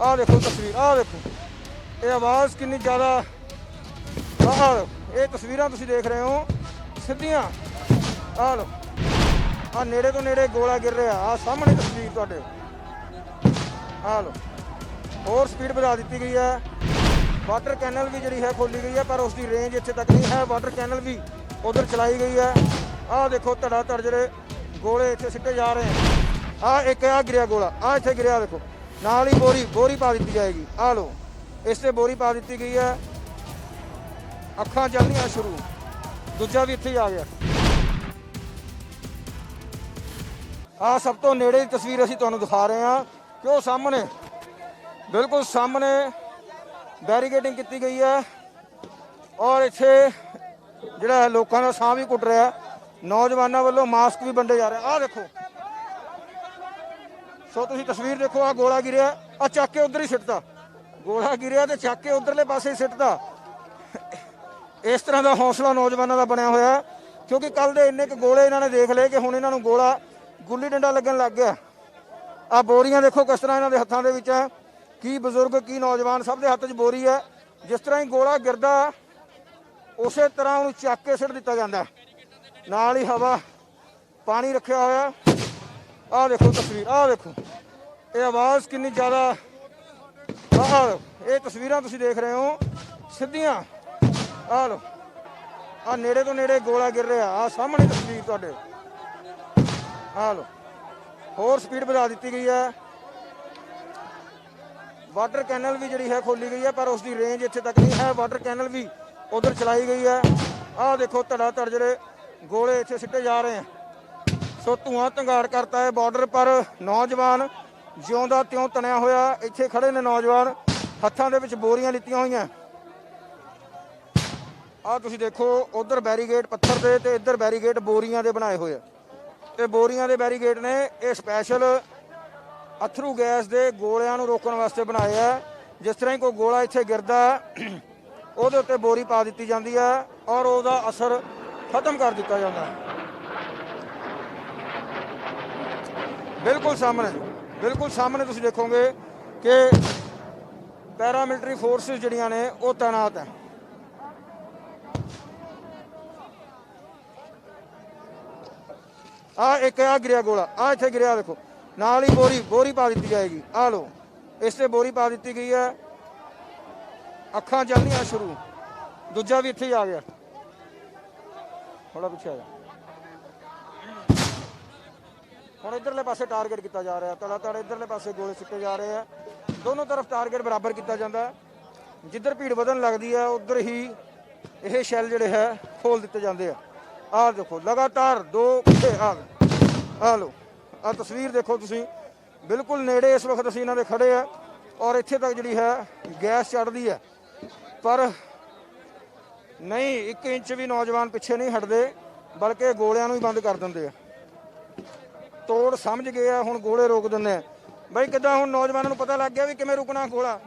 ਆਹ ਦੇਖੋ ਤਸਵੀਰ, ਆਹ ਦੇਖੋ। ਇਹ ਆਵਾਜ਼ ਕਿੰਨੀ ਜ਼ਿਆਦਾ ਆਹ ਇਹ ਤਸਵੀਰਾਂ ਤੁਸੀਂ ਦੇਖ ਰਹੇ ਹੋ, ਸਿੱਧੀਆਂ। ਆਹ ਲੋ ਆ ਨੇੜੇ ਤੋਂ ਨੇੜੇ ਗੋਲਾ ਗਿਰ ਰਿਹਾ। ਆ ਸਾਹਮਣੇ ਤਸਵੀਰ ਤੁਹਾਡੇ। ਆਹ ਲੋ ਹੋਰ ਸਪੀਡ ਵਧਾ ਦਿੱਤੀ ਗਈ ਹੈ। ਵਾਟਰ ਕੈਨਲ ਵੀ ਜਿਹੜੀ ਹੈ ਖੋਲੀ ਗਈ ਹੈ, ਪਰ ਉਸ ਦੀ ਰੇਂਜ ਇੱਥੇ ਤੱਕ ਨਹੀਂ ਹੈ। ਵਾਟਰ ਕੈਨਲ ਵੀ ਉਧਰ ਚਲਾਈ ਗਈ ਹੈ। ਆਹ ਦੇਖੋ ਧੜਾ ਧੜ ਜਿਹੜੇ ਗੋਲੇ ਇੱਥੇ ਸਿੱਟੇ ਜਾ ਰਹੇ ਹਨ ਆਹ ਇੱਕ ਆ ਗਿਰਿਆ ਗੋਲਾ। ਆ ਇੱਥੇ ਗਿਰਿਆ, ਦੇਖੋ। ਨਾਲ ਹੀ ਬੋਰੀ ਬੋਰੀ ਪਾ ਦਿੱਤੀ ਜਾਏਗੀ। ਆ ਲੋ ਇਸ ਤੇ ਬੋਰੀ ਪਾ ਦਿੱਤੀ ਗਈ ਹੈ। ਅੱਖਾਂ ਚੱਲਣੀਆਂ ਸ਼ੁਰੂ। ਦੂਜਾ ਵੀ ਇੱਥੇ ਹੀ ਆ ਗਿਆ। ਆ ਸਭ ਤੋਂ ਨੇੜੇ ਦੀ ਤਸਵੀਰ ਅਸੀਂ ਤੁਹਾਨੂੰ ਦਿਖਾ ਰਹੇ ਹਾਂ ਕਿ ਉਹ ਸਾਹਮਣੇ, ਬਿਲਕੁਲ ਸਾਹਮਣੇ ਬੈਰੀਕੇਡਿੰਗ ਕੀਤੀ ਗਈ ਹੈ। ਔਰ ਇੱਥੇ ਜਿਹੜਾ ਹੈ ਲੋਕਾਂ ਦਾ ਸਾਹ ਵੀ ਕੁੱਟ ਰਿਹਾ। ਨੌਜਵਾਨਾਂ ਵੱਲੋਂ ਮਾਸਕ ਵੀ ਵੰਡੇ ਜਾ ਰਹੇ। ਆਹ ਦੇਖੋ ਸੋ ਤੁਸੀਂ ਤਸਵੀਰ ਦੇਖੋ ਆ ਗੋਲਾ ਗਿਰਿਆ ਆ ਚੱਕ ਕੇ ਉਧਰ ਹੀ ਸਿੱਟਦਾ ਗੋਲਾ ਗਿਰਿਆ ਤੇ ਚੱਕ ਕੇ ਉਧਰਲੇ ਪਾਸੇ ਹੀ ਸਿੱਟਦਾ ਇਸ ਤਰ੍ਹਾਂ ਦਾ ਹੌਸਲਾ ਨੌਜਵਾਨਾਂ ਦਾ ਬਣਿਆ ਹੋਇਆ ਕਿਉਂਕਿ ਕੱਲ ਦੇ ਇੰਨੇ ਕੁ ਗੋਲੇ ਇਹਨਾਂ ਨੇ ਦੇਖ ਲਏ ਕਿ ਹੁਣ ਇਹਨਾਂ ਨੂੰ ਗੋਲਾ ਗੁੱਲੀ ਡੰਡਾ ਲੱਗਣ ਲੱਗ ਗਿਆ। ਆ ਬੋਰੀਆਂ ਦੇਖੋ ਕਿਸ ਤਰ੍ਹਾਂ ਇਹਨਾਂ ਦੇ ਹੱਥਾਂ ਦੇ ਵਿੱਚ ਹੈ। ਕੀ ਬਜ਼ੁਰਗ, ਕੀ ਨੌਜਵਾਨ, ਸਭ ਦੇ ਹੱਥ 'ਚ ਬੋਰੀ ਹੈ। ਜਿਸ ਤਰ੍ਹਾਂ ਹੀ ਗੋਲਾ ਗਿਰਦਾ, ਉਸੇ ਤਰ੍ਹਾਂ ਉਹਨੂੰ ਚੱਕ ਕੇ ਸਿੱਟ ਦਿੱਤਾ ਜਾਂਦਾ ਨਾਲ ਹੀ ਹਵਾ, ਪਾਣੀ ਰੱਖਿਆ ਹੋਇਆ ਆਹ ਦੇਖੋ ਤਸਵੀਰ, ਆਹ ਦੇਖੋ। ਇਹ ਆਵਾਜ਼ ਕਿੰਨੀ ਜ਼ਿਆਦਾ ਆਹ ਇਹ ਤਸਵੀਰਾਂ ਤੁਸੀਂ ਦੇਖ ਰਹੇ ਹੋ, ਸਿੱਧੀਆਂ। ਆਹ ਲੋ ਆਹ ਨੇੜੇ ਤੋਂ ਨੇੜੇ ਗੋਲਾ ਗਿਰ ਰਿਹਾ, ਆਹ ਸਾਹਮਣੇ ਤਸਵੀਰ ਤੁਹਾਡੇ। ਆਹ ਲੋ ਹੋਰ ਸਪੀਡ ਵਧਾ ਦਿੱਤੀ ਗਈ ਹੈ। ਵਾਟਰ ਕੈਨਲ ਵੀ ਜਿਹੜੀ ਹੈ ਖੋਲੀ ਗਈ ਹੈ, ਪਰ ਉਸ ਦੀ ਰੇਂਜ ਇੱਥੇ ਤੱਕ ਨਹੀਂ ਹੈ। ਵਾਟਰ ਕੈਨਲ ਵੀ ਉਧਰ ਚਲਾਈ ਗਈ ਹੈ। ਆਹ ਦੇਖੋ ਧੜਾ ਧੜ ਜਿਹੜੇ ਗੋਲੇ ਇੱਥੇ ਸਿੱਟੇ ਜਾ ਰਹੇ ਹਨ ਸੋ ਧੂਆਂ ਧੰਗਾੜ ਕਰਤਾ ਹੈ ਬਾਰਡਰ ਪਰ ਨੌਜਵਾਨ, ਜਿਉਂਦਾ ਤਿਉਂ ਤਣਿਆ ਹੋਇਆ, ਇੱਥੇ ਖੜੇ ਨੇ ਨੌਜਵਾਨ, ਹੱਥਾਂ ਦੇ ਵਿੱਚ ਬੋਰੀਆਂ ਲਿੱਤੀਆਂ ਹੋਈਆਂ। ਆਹ ਤੁਸੀਂ ਦੇਖੋ, ਉਧਰ ਬੈਰੀਗੇਡ ਪੱਥਰ ਦੇ ਤੇ ਇੱਧਰ ਬੈਰੀਗੇਡ ਬੋਰੀਆਂ ਦੇ ਬਣਾਏ ਹੋਏ ਆ। ਤੇ ਬੋਰੀਆਂ ਦੇ ਬੈਰੀਗੇਡ ਨੇ ਇਹ ਸਪੈਸ਼ਲ ਅਥਰੂ ਗੈਸ ਦੇ ਗੋਲਿਆਂ ਨੂੰ ਰੋਕਣ ਵਾਸਤੇ ਬਣਾਏ ਆ। ਜਿਸ ਤਰ੍ਹਾਂ ਹੀ ਕੋਈ ਗੋਲਾ ਇੱਥੇ ਗਿਰਦਾ ਉਹਦੇ ਉੱਤੇ ਬੋਰੀ ਪਾ ਦਿੱਤੀ ਜਾਂਦੀ ਹੈ ਔਰ ਉਹਦਾ ਅਸਰ ਖਤਮ ਕਰ ਦਿੱਤਾ ਜਾਂਦਾ ਹੈ। ਬਿਲਕੁਲ ਸਾਹਮਣੇ ਬਿਲਕੁਲ ਸਾਹਮਣੇ ਤੁਸੀਂ ਦੇਖੋਗੇ ਕਿ ਪੈਰਾਮਿਲਟਰੀ ਫੋਰਸਿਸ ਜਿਹੜੀਆਂ ਨੇ ਉਹ ਤਾਇਨਾਤ ਹੈ। ਆ ਇੱਕ ਆ ਗਿਰਿਆ ਗੋਲਾ ਆ ਇੱਥੇ ਗਿਰਿਆ ਦੇਖੋ, ਨਾਲ ਹੀ ਬੋਰੀ ਬੋਰੀ ਪਾ ਦਿੱਤੀ ਜਾਏਗੀ। ਆ ਲੋ ਇਸ ਤੇ ਬੋਰੀ ਪਾ ਦਿੱਤੀ ਗਈ ਹੈ। ਅੱਖਾਂ ਚੱਲਣੀਆਂ ਸ਼ੁਰੂ, ਦੂਜਾ ਵੀ ਇੱਥੇ ਹੀ ਆ ਗਿਆ। ਥੋੜਾ ਪਿੱਛੇ ਆ ਜਾ। ਹੁਣ ਇਧਰਲੇ ਪਾਸੇ ਟਾਰਗੇਟ ਕੀਤਾ ਜਾ ਰਿਹਾ ਤੜਾ ਤੜ ਇਧਰਲੇ ਪਾਸੇ ਗੋਲੇ ਸਿੱਟੇ ਜਾ ਰਹੇ ਆ। ਦੋਨੋਂ ਤਰਫ ਟਾਰਗੇਟ ਬਰਾਬਰ ਕੀਤਾ ਜਾਂਦਾ ਹੈ। ਜਿੱਧਰ ਭੀੜ ਵਧਣ ਲੱਗਦੀ ਹੈ, ਉਧਰ ਹੀ ਇਹ ਸ਼ੈਲ ਜਿਹੜੇ ਹੈ ਖੋਲ ਦਿੱਤੇ ਜਾਂਦੇ ਆ। ਆਹ ਦੇਖੋ, ਲਗਾਤਾਰ ਦੋ ਪਿੱਛੇ ਆ ਆ ਲੋ ਆ ਤਸਵੀਰ ਦੇਖੋ ਤੁਸੀਂ। ਬਿਲਕੁਲ ਨੇੜੇ ਇਸ ਵਕਤ ਅਸੀਂ ਇਹਨਾਂ ਦੇ ਖੜੇ ਆ ਔਰ ਇੱਥੇ ਤੱਕ ਜਿਹੜੀ ਹੈ, ਗੈਸ ਚੜਦੀ ਹੈ। ਪਰ ਨਹੀਂ 1 ਇੰਚ ਵੀ ਨੌਜਵਾਨ ਪਿੱਛੇ ਨਹੀਂ ਹਟਦੇ, ਬਲਕਿ ਗੋਲਿਆਂ ਨੂੰ ਹੀ ਬੰਦ ਕਰ ਦਿੰਦੇ ਆ। ਤੋੜ ਸਮਝ ਗਏ ਆ ਹੁਣ ਗੋਲੇ ਰੋਕ ਦਿੰਦੇ ਆ। ਬਈ ਕਿਦਾਂ ਹੁਣ ਨੌਜਵਾਨਾਂ ਨੂੰ ਪਤਾ ਲੱਗ ਗਿਆ ਵੀ ਕਿਵੇਂ ਰੁਕਣਾ ਗੋਲਾ?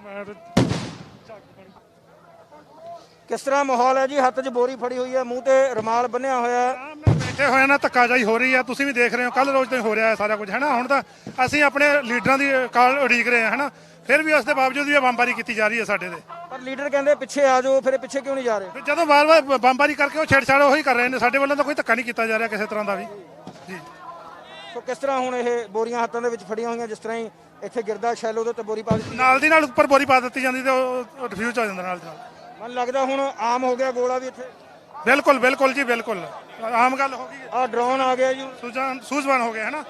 ਕਿਸ ਤਰ੍ਹਾਂ ਮਾਹੌਲ ਹੈ ਜੀ? ਹੱਥ 'ਚ ਬੋਰੀ ਫੜੀ ਹੋਈ ਹੈ ਮੂੰਹ ਤੇ ਰਮਾਲ ਬੰਨਿਆ ਹੋਇਆ ਹੈ। ਬੈਠੇ ਹੋਏ ਨਾ ਧੱਕਾਜਾਈ ਹੋ ਰਹੀ ਆ। ਤੁਸੀਂ ਵੀ ਦੇਖ ਰਹੇ ਹੋ ਕੱਲ ਰੋਜ਼ ਤੋਂ ਹੀ ਰਿਹਾ ਹੈ ਸਾਰਾ ਕੁਝ ਹੈ ਨਾ? ਹੁਣ ਤਾਂ ਅਸੀਂ ਆਪਣੇ ਲੀਡਰਾਂ ਦੀ ਕਾਲ ਉਡੀਕ ਰਹੇ ਹਾਂ ਹੈ ਨਾ? ਫਿਰ ਵੀ ਉਸ ਦੇ ਬਾਵਜੂਦ ਵੀ ਇਹ ਬੰਬਾਰੀ ਕੀਤੀ ਜਾ ਰਹੀ ਹੈ ਸਾਡੇ ਤੇ। ਪਰ ਲੀਡਰ ਕਹਿੰਦੇ ਪਿੱਛੇ ਆ ਜਾਓ ਫਿਰ ਇਹ ਪਿੱਛੇ ਕਿਉਂ ਨਹੀਂ ਜਾ ਰਹੇ? ਫਿਰ ਜਦੋਂ ਵਾਰ-ਵਾਰ ਬੰਬਾਰੀ ਕਰਕੇ ਉਹ ਛੇੜਛਾੜ ਉਹੀ ਕਰ ਰਹੇ ਨੇ ਸਾਡੇ ਵੱਲੋਂ ਤਾਂ ਕੋਈ ਧੱਕਾ ਨਹੀਂ ਕੀਤਾ ਜਾ ਰਿਹਾ ਕਿਸੇ ਤਰ੍ਹਾਂ ਦਾ ਵੀ। ਜੀ। ਸੋ ਕਿਸ ਤਰ੍ਹਾਂ ਹੁਣ ਇਹ ਬੋਰੀਆਂ ਹੱਥਾਂ ਦੇ ਵਿੱਚ ਫੜੀਆਂ ਹੋਈਆਂ ਜਿਸ ਤਰ੍ਹਾਂ ਹੀ ਇੱਥੇ ਗਿਰਦਾ ਸ਼ੈਲ ਉਹਦੇ ਉੱਤੇ ਬੋਰੀ ਪਾ ਦਿੱਤੀ। ਨਾਲ ਦੀ ਨਾਲ ਉੱਪਰ ਬੋਰੀ ਪਾ ਦਿੱਤੀ ਜਾਂਦੀ ਤੇ ਉਹ ਡਿਫਿਊਜ਼ ਹੋ ਜਾਂਦਾ ਨਾਲ ਦੀ ਨਾਲ। ਮਨ ਲੱਗਦਾ ਹੁਣ ਆਮ ਹੋ ਗਿਆ ਗੋਲਾ ਵੀ ਇੱਥੇ। ਬਿਲਕੁਲ ਬਿਲਕੁਲ ਜੀ ਬਿਲਕੁਲ। ਆਮ ਗੱਲ ਹੋ ਗਈ। ਆ ਡਰੋਨ ਆ ਗਿਆ ਜੀ ਸੂਝਵਾਨ ਹੋ ਗਿਆ ਹੈ ਨਾ?